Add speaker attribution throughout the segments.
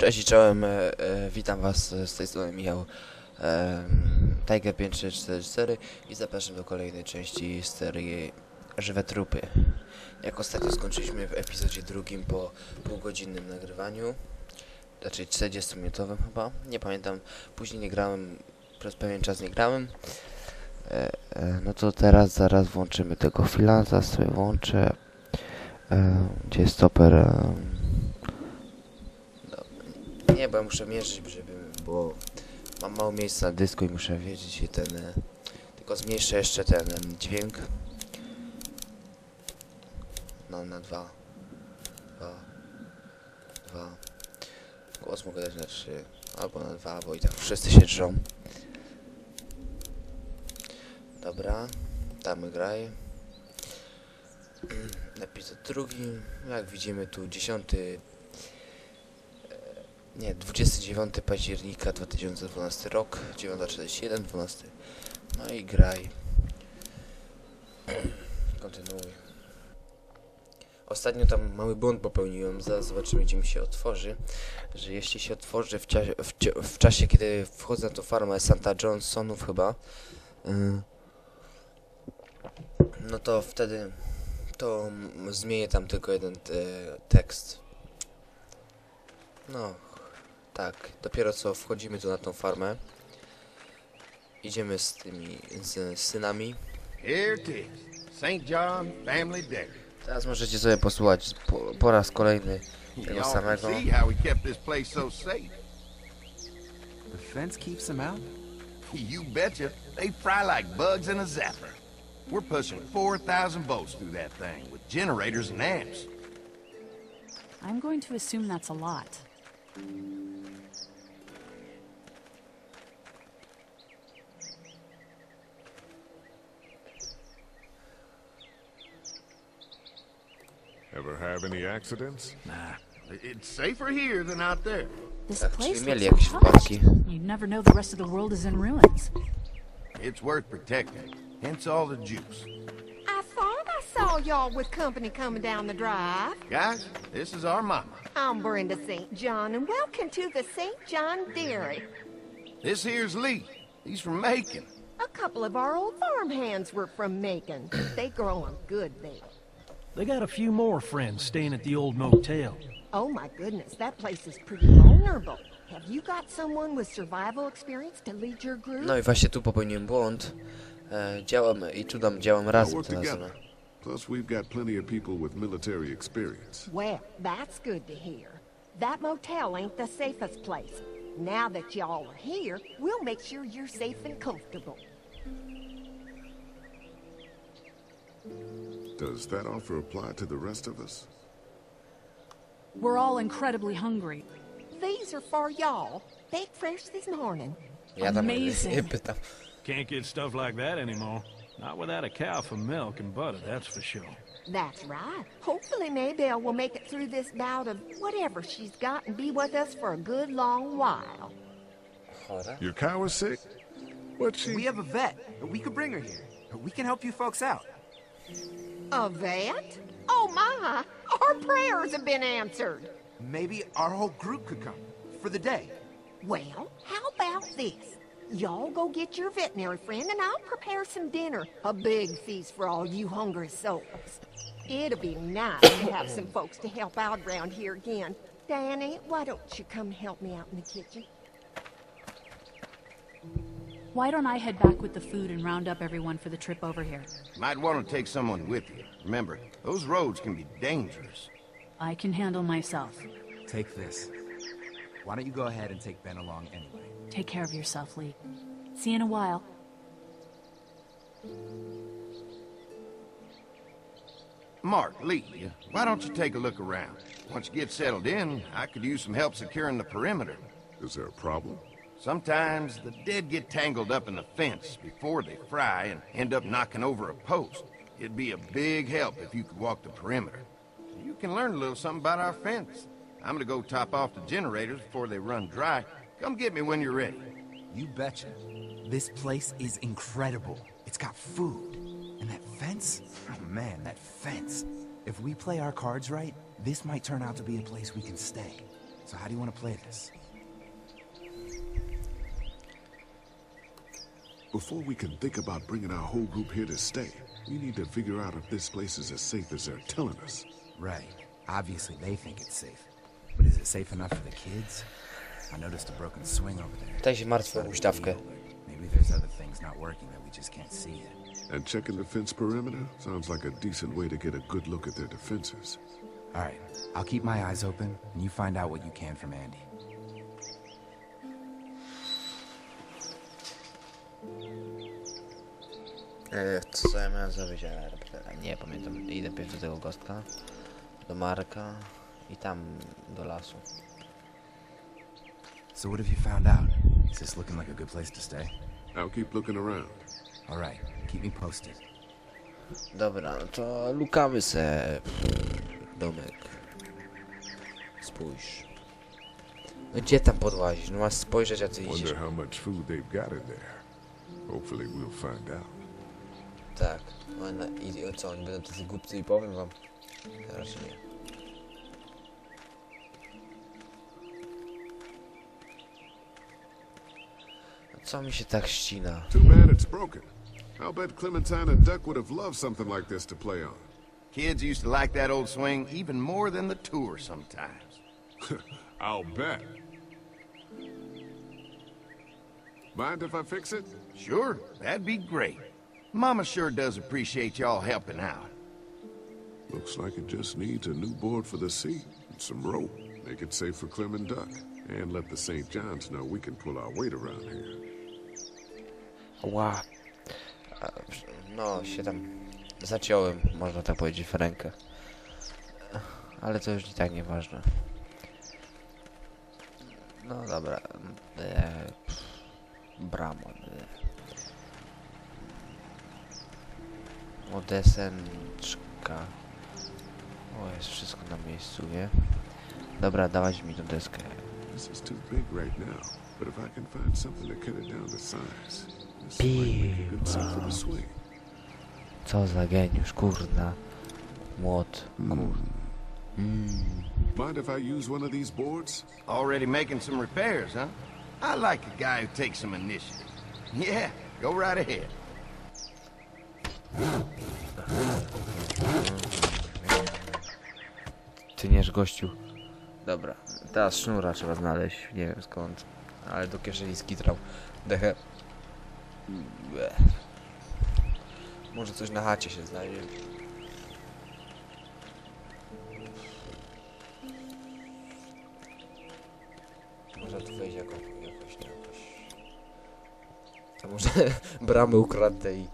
Speaker 1: Cześć i czołem, e, e, witam was e, z tej strony Michał e, Tiger 5344 i zapraszam do kolejnej części serii Żywe Trupy. Jak ostatnio skończyliśmy w epizodzie drugim po półgodzinnym nagrywaniu, znaczy 40-minutowym chyba, nie pamiętam, później nie grałem, przez pewien czas nie grałem. E, e, no to teraz zaraz włączymy tego zaraz sobie włączę, e, gdzie jest stoper. E, nie, bo ja muszę mierzyć, żeby, bo mam mało miejsca na dysku i muszę wiedzieć ten, e, tylko zmniejszę jeszcze ten dźwięk. No, na dwa. Dwa. Dwa. Głos mogę dać na trzy. Albo na dwa, bo i tak wszyscy się drżą. Dobra. Damy graj. Epizod drugi. Jak widzimy tu dziesiąty nie, 29 października 2012 rok, 9.41, 12. No i graj. Kontynuuj. Ostatnio tam mały błąd popełniłem, zaraz zobaczymy gdzie mi się otworzy. Że jeśli się otworzy w, czasie, w, cia- w czasie kiedy wchodzę na tą farmę Santa Johnsonów chyba, y, no to wtedy to zmienię tam tylko jeden e, tekst. No, tak, dopiero co wchodzimy tu na tą farmę. Idziemy z tymi z synami.
Speaker 2: Here it is. St. John Family Dairy.
Speaker 1: Teraz możecie sobie posłuchać po, po raz kolejny tego samego.
Speaker 2: see how we kept this place so safe.
Speaker 3: The fence keeps them out?
Speaker 2: You betcha. They fry like bugs in a zapper. We're pushing 4,000 volts through that thing with generators and amps.
Speaker 4: I'm going to assume that's a lot.
Speaker 5: Ever have any accidents?
Speaker 2: Nah, it's safer here than out there.
Speaker 4: This place
Speaker 1: czyli mieli
Speaker 4: looks
Speaker 1: jakieś
Speaker 4: touched. You'd never know the rest of the world is in ruins.
Speaker 2: It's worth protecting. Hence all the juice.
Speaker 6: I thought I saw y'all with company coming down the drive.
Speaker 2: Guys, this is our mama.
Speaker 6: I'm Brenda St. John, and welcome to the St. John Dairy.
Speaker 2: This here's Lee. He's from Macon.
Speaker 6: A couple of our old farmhands were from Macon. They grow 'em good there.
Speaker 7: They got a few more friends staying at the old motel.
Speaker 6: Oh my goodness, that place is pretty vulnerable. Have you got someone with survival experience to lead your group?
Speaker 1: No i właśnie tu popełniłem błąd. E, działam i tu dam działam
Speaker 5: All
Speaker 1: razem
Speaker 5: work
Speaker 1: teraz.
Speaker 5: together. Plus, we've got plenty of people with military experience.
Speaker 6: Well, that's good to hear. That motel ain't the safest place. Now that y'all are here, we'll make sure you're safe and comfortable.
Speaker 5: Does that offer apply to the rest of us?
Speaker 4: We're all incredibly hungry.
Speaker 6: These are for y'all. Baked fresh this morning.
Speaker 1: Ja
Speaker 4: Amazing.
Speaker 7: Can't get stuff like that anymore. Not without a cow for milk and butter, that's for sure.
Speaker 6: That's right. Hopefully Maybelle will make it through this bout of whatever she's got and be with us for a good long while.
Speaker 5: Your cow is sick? What she?
Speaker 3: We have a vet. We could bring her here. We can help you folks out.
Speaker 6: A vet? Oh my! Our prayers have been answered.
Speaker 3: Maybe our whole group could come for the day.
Speaker 6: Well, how about this? Y'all go get your veterinary friend and I'll prepare some dinner. A big feast for all you hungry souls. It'll be nice to have some folks to help out around here again. Danny, why don't you come help me out in the kitchen?
Speaker 4: Why don't I head back with the food and round up everyone for the trip over here?
Speaker 2: Might want to take someone with you. Remember, those roads can be dangerous.
Speaker 4: I can handle myself.
Speaker 3: Take this. Why don't you go ahead and take Ben along anyway?
Speaker 4: Take care of yourself, Lee. See you in a while.
Speaker 2: Mark, Lee, why don't you take a look around? Once you get settled in, I could use some help securing the perimeter.
Speaker 5: Is there a problem?
Speaker 2: Sometimes the dead get tangled up in the fence before they fry and end up knocking over a post. It'd be a big help if you could walk the perimeter. You can learn a little something about our fence. I'm gonna go top off the generators before they run dry. Come get me when you're ready.
Speaker 3: You betcha. This place is incredible. It's got food. And that fence? Oh man, that fence. If we play our cards right, this might turn out to be a place we can stay. So how do you want to play this?
Speaker 5: Before we can think about bringing our whole group here to stay, we need to figure out if this place is as safe as they're telling us.
Speaker 3: Right. Obviously, they think it's safe. But is it safe enough for the kids? I noticed a broken swing over there.
Speaker 1: Daj martwą huśtawkę.
Speaker 3: Maybe there's other things not working that we just can't see yet.
Speaker 5: And checking the fence perimeter sounds like a decent way to get a good look at their defenses.
Speaker 3: All right. I'll keep my eyes open, and you find out what you can from Andy.
Speaker 1: E, Co ja miałem zrobić? Nie pamiętam. Idę pierw do tego gostka, do Marka i tam do lasu.
Speaker 3: So what have you found out? Is this looking like a good place to stay?
Speaker 5: I'll keep looking around.
Speaker 3: All right. Keep me posted.
Speaker 1: Dobra, no to lukamy se domek. Spójrz. No gdzie tam podłazić? No masz spojrzeć, a ty idziesz.
Speaker 5: Wonder how much food they've got in there. Hopefully we'll find out.
Speaker 1: Tak. No, na- I i co, oni będą tacy głupcy i powiem wam. Raczej nie. Co mi się tak ścina?
Speaker 5: Too bad it's broken. I'll bet Clementine and Duck would have loved something like this to play on.
Speaker 2: Kids used to like that old swing even more than the tour sometimes.
Speaker 5: I'll bet. Mind if I fix it?
Speaker 2: Sure, that'd be great. Mama sure does appreciate y'all helping out.
Speaker 5: Looks like it just needs a new board for the seat and some rope. Make it safe for Clem and Duck. And let the St. John's know we can pull our weight around here.
Speaker 1: Ła. A, uh, No, się tam zaciąłem, można tak powiedzieć, w rękę. Ale to już i tak nieważne. No dobra. Pff, brama. E. O, deseczka. O, jest wszystko na miejscu, nie? Dobra, dawać mi tą deskę.
Speaker 5: This is too big right now, but if I can find something to cut it down to size, this might make a good seat for the swing.
Speaker 1: Co za geniusz, kurna. Młot, kur...
Speaker 5: Mind if I use one of these boards?
Speaker 2: Already making some repairs, huh? I like a guy who takes some initiative. Yeah, go right ahead.
Speaker 1: Tyniesz gościu. Dobra, teraz sznura trzeba znaleźć, nie wiem skąd. Ale do kieszeni skitrał. Dechę. Może coś na chacie się znajdzie. Może tu wejść jako, jakoś, nie jakoś... To może bramy ukradnę i...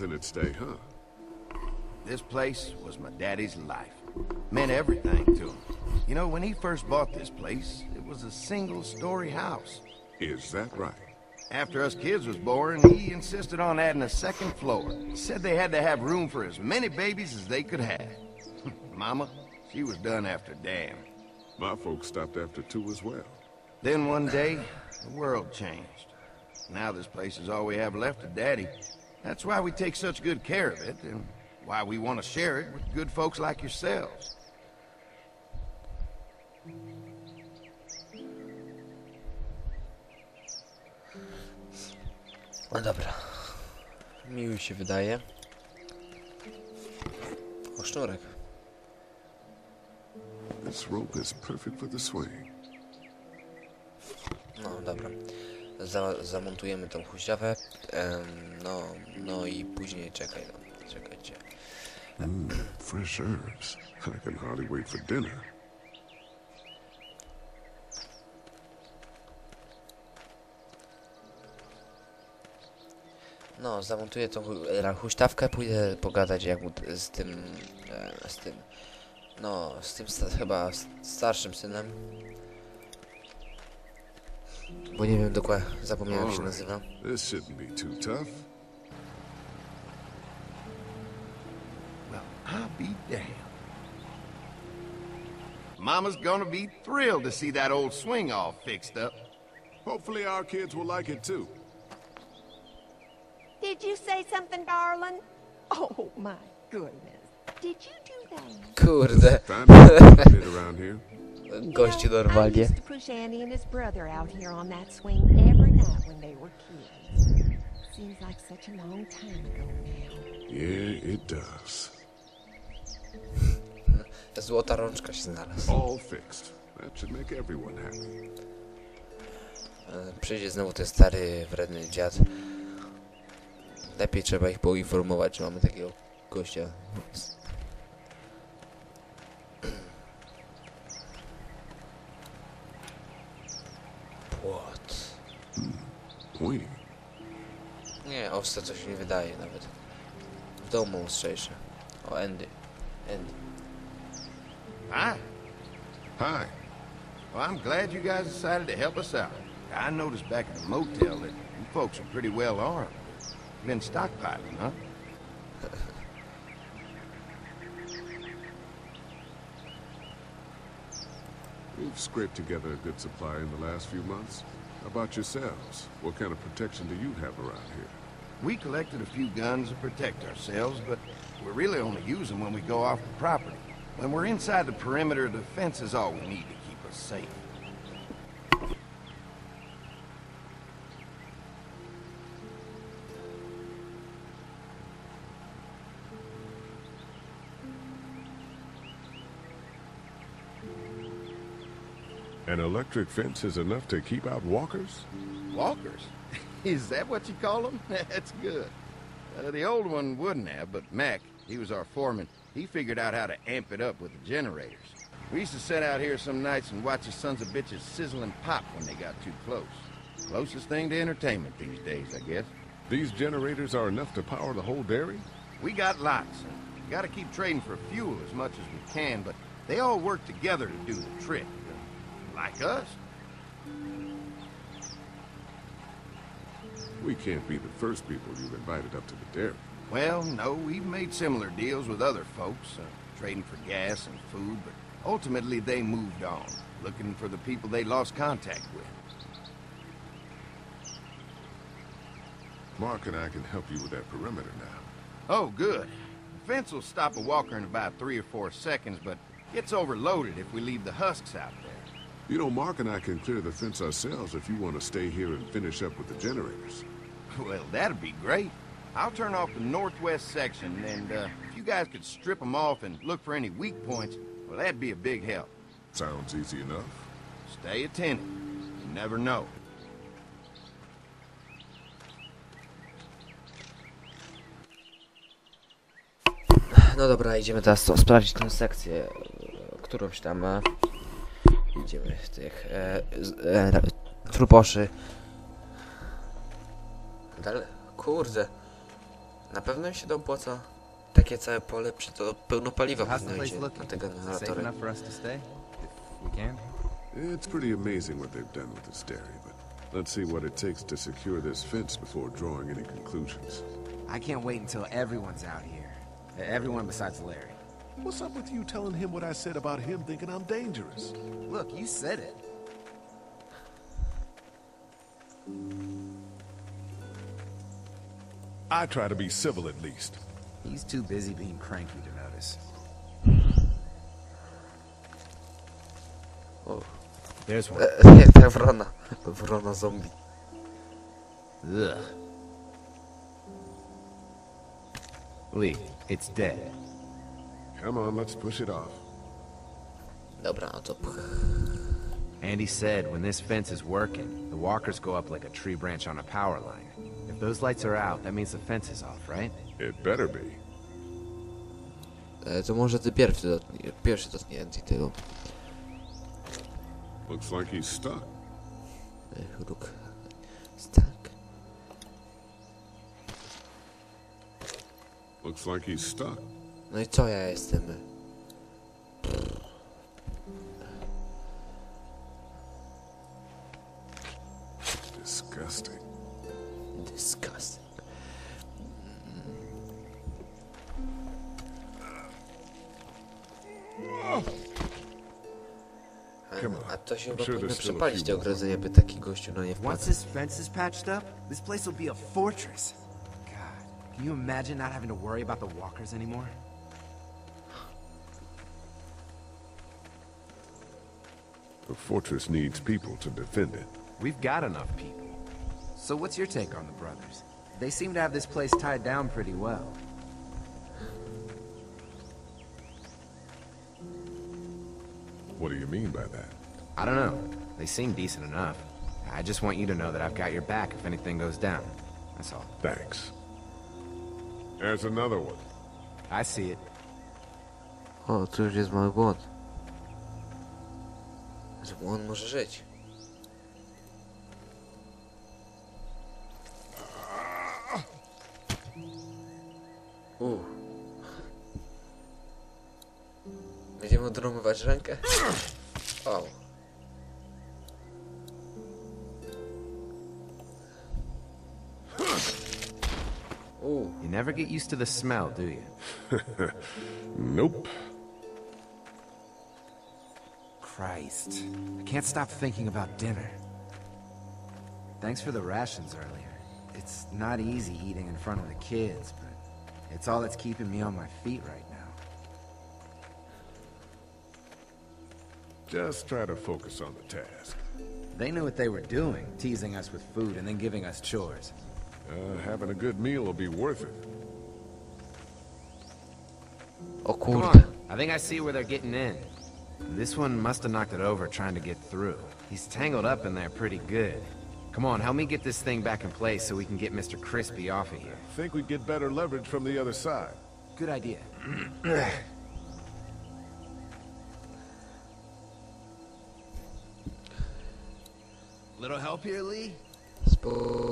Speaker 5: in its day, huh?
Speaker 2: This place was my daddy's life. Meant everything to him. You know, when he first bought this place, it was a single-story house.
Speaker 5: Is that right?
Speaker 2: After us kids was born, he insisted on adding a second floor. Said they had to have room for as many babies as they could have. Mama, she was done after damn.
Speaker 5: My folks stopped after two as well.
Speaker 2: Then one day, the world changed. Now this place is all we have left of Daddy. That's why we take such good care of it, and why we want to share it with good folks like yourselves.
Speaker 1: No dobra. Miły się wydaje. O, sznurek.
Speaker 5: This rope is perfect for the swing.
Speaker 1: No, dobra. Za, zamontujemy tą huśtawę. Em, no, no i później czekaj, no, czekajcie.
Speaker 5: Fresh herbs. I can hardly wait for dinner.
Speaker 1: No, zamontuję tą e, huśtawkę, pójdę pogadać jak z tym, e, z tym, no, z tym sta- chyba starszym synem. Bo nie wiem dokładnie, zapomniałem jak się
Speaker 5: Alright.
Speaker 1: nazywa.
Speaker 5: This shouldn't be too tough.
Speaker 2: Well, I'll be damned. Mama's gonna be thrilled to see that old swing all fixed up.
Speaker 5: Hopefully our kids will like it too.
Speaker 6: Did you say something, darling? Oh, my goodness. Did you do that?
Speaker 1: Kurde,
Speaker 5: Find out around here.
Speaker 1: Gościu
Speaker 6: You know, I
Speaker 1: normalnie.
Speaker 6: used to push Andy and his brother out here on that swing every night when they were kids. Seems like such a long time ago now.
Speaker 5: Yeah, it does.
Speaker 1: Złota rączka się znalazł.
Speaker 5: All fixed. That should make everyone happy.
Speaker 1: E, Przyjdzie znowu ten stary, wredny dziad. Lepiej trzeba ich poinformować, że mamy takiego gościa. Płot.
Speaker 5: We.
Speaker 1: Nie, owce coś nie wydaje nawet. W domu ostrzejsze. O, Andy. Andy.
Speaker 2: Hi.
Speaker 5: Hi.
Speaker 2: Well, I'm glad you guys decided to help us out. I noticed back at the motel that you folks are pretty well armed. Been stockpiling, huh?
Speaker 5: We've scraped together a good supply in the last few months. How about yourselves? What kind of protection do you have around here?
Speaker 2: We collected a few guns to protect ourselves, but we really only use them when we go off the property. When we're inside the perimeter, the fence is all we need to keep us safe.
Speaker 5: An electric fence is enough to keep out walkers?
Speaker 2: Walkers? Is that what you call them? That's good. Uh, the old one wouldn't have, but Mac, he was our foreman, he figured out how to amp it up with the generators. We used to sit out here some nights and watch the sons of bitches sizzle and pop when they got too close. Closest thing to entertainment these days, I guess.
Speaker 5: These generators are enough to power the whole dairy?
Speaker 2: We got lots, we gotta keep trading for fuel as much as we can, but they all work together to do the trick. Like us.
Speaker 5: We can't be the first people you've invited up to the dairy.
Speaker 2: Well, no, we've made similar deals with other folks, uh, trading for gas and food, but ultimately they moved on, looking for the people they lost contact with.
Speaker 5: Mark and I can help you with that perimeter now.
Speaker 2: Oh, good. The fence will stop a walker in about three or four seconds, but gets overloaded if we leave the husks out there.
Speaker 5: You know, Mark and I can clear the fence ourselves if you want to stay here and finish up with the generators.
Speaker 2: Well, that'd be great. I'll turn off the northwest section, and uh, if you guys could strip them off and look for any weak points, well, that'd be a big help.
Speaker 5: Sounds easy enough.
Speaker 2: Stay attentive. You never know.
Speaker 1: No dobra, idziemy teraz to, sprawdzić tę sekcję, którąś tam. Idziemy w tych e, z, e, truposzy. Dalej, kurde. Na pewno mi się to opłaca. Takie całe pole, przy to pełno paliwa
Speaker 3: How's the
Speaker 1: pewno
Speaker 3: place
Speaker 1: idzie na
Speaker 3: looking?
Speaker 1: te
Speaker 3: Is it safe
Speaker 1: generatory.
Speaker 3: enough for us to stay? If we can?
Speaker 5: It's pretty amazing what they've done with this dairy, but let's see what it takes to secure this fence before drawing any conclusions.
Speaker 3: I can't wait until everyone's out here. Everyone besides Larry.
Speaker 8: What's up with you telling him what I said about him thinking I'm dangerous?
Speaker 3: Look, you said it.
Speaker 8: I try to be civil at least.
Speaker 3: He's too busy being cranky to notice.
Speaker 1: Oh,
Speaker 3: There's one.
Speaker 1: E, jak ta wrona. Wrona zombie.
Speaker 3: Ugh. Lee, it's dead.
Speaker 5: Come on, let's push it off.
Speaker 1: Dobra, no to pch.
Speaker 3: Andy said when this fence is working, the walkers go up like a tree branch on a power line. If those lights are out, that means the fence is off, right?
Speaker 5: It better be.
Speaker 1: E, to może ty pierwszy dotknij, pierwszy dotknij Andy tego.
Speaker 5: Looks like he's stuck.
Speaker 1: E, Róg. Tak.
Speaker 5: Looks like he's stuck.
Speaker 1: No i co ja jestem?
Speaker 5: Disgusting.
Speaker 1: Disgusting.
Speaker 5: On.
Speaker 1: A to się chyba powinno
Speaker 5: a
Speaker 1: przepalić te
Speaker 5: more.
Speaker 1: ogrodzenie, by taki gościu na nie
Speaker 3: Once
Speaker 1: wpadł.
Speaker 3: this fence is patched up, this place will be a fortress. God, can you imagine not having to worry about the walkers anymore?
Speaker 5: The fortress needs people to defend it.
Speaker 3: We've got enough people. So what's your take on the brothers? They seem to have this place tied down pretty well.
Speaker 5: What do you mean by that?
Speaker 3: I don't know. They seem decent enough. I just want you to know that I've got your back if anything goes down. That's all.
Speaker 5: Thanks. There's another one.
Speaker 3: I see it.
Speaker 1: Oh, o, tu już jest mały błąd. Że on może żyć. U. Będziemy odrąbywać rękę? O. U.
Speaker 3: You never get used to the smell, do you?
Speaker 5: Nope.
Speaker 3: Christ. I can't stop thinking about dinner. Thanks for the rations earlier. It's not easy eating in front of the kids, but it's all that's keeping me on my feet right now.
Speaker 5: Just try to focus on the task.
Speaker 3: They knew what they were doing, teasing us with food and then giving us chores.
Speaker 5: Uh, having a good meal will be worth it.
Speaker 1: O
Speaker 3: Come on, I think I see where they're getting in. This one must have knocked it over trying to get through. He's tangled up in there pretty good. Come on, help me get this thing back in place so we can get Mr. Crispy off of here.
Speaker 5: Think we'd get better leverage from the other side.
Speaker 3: Good idea. Little help here, Lee?
Speaker 1: Spo...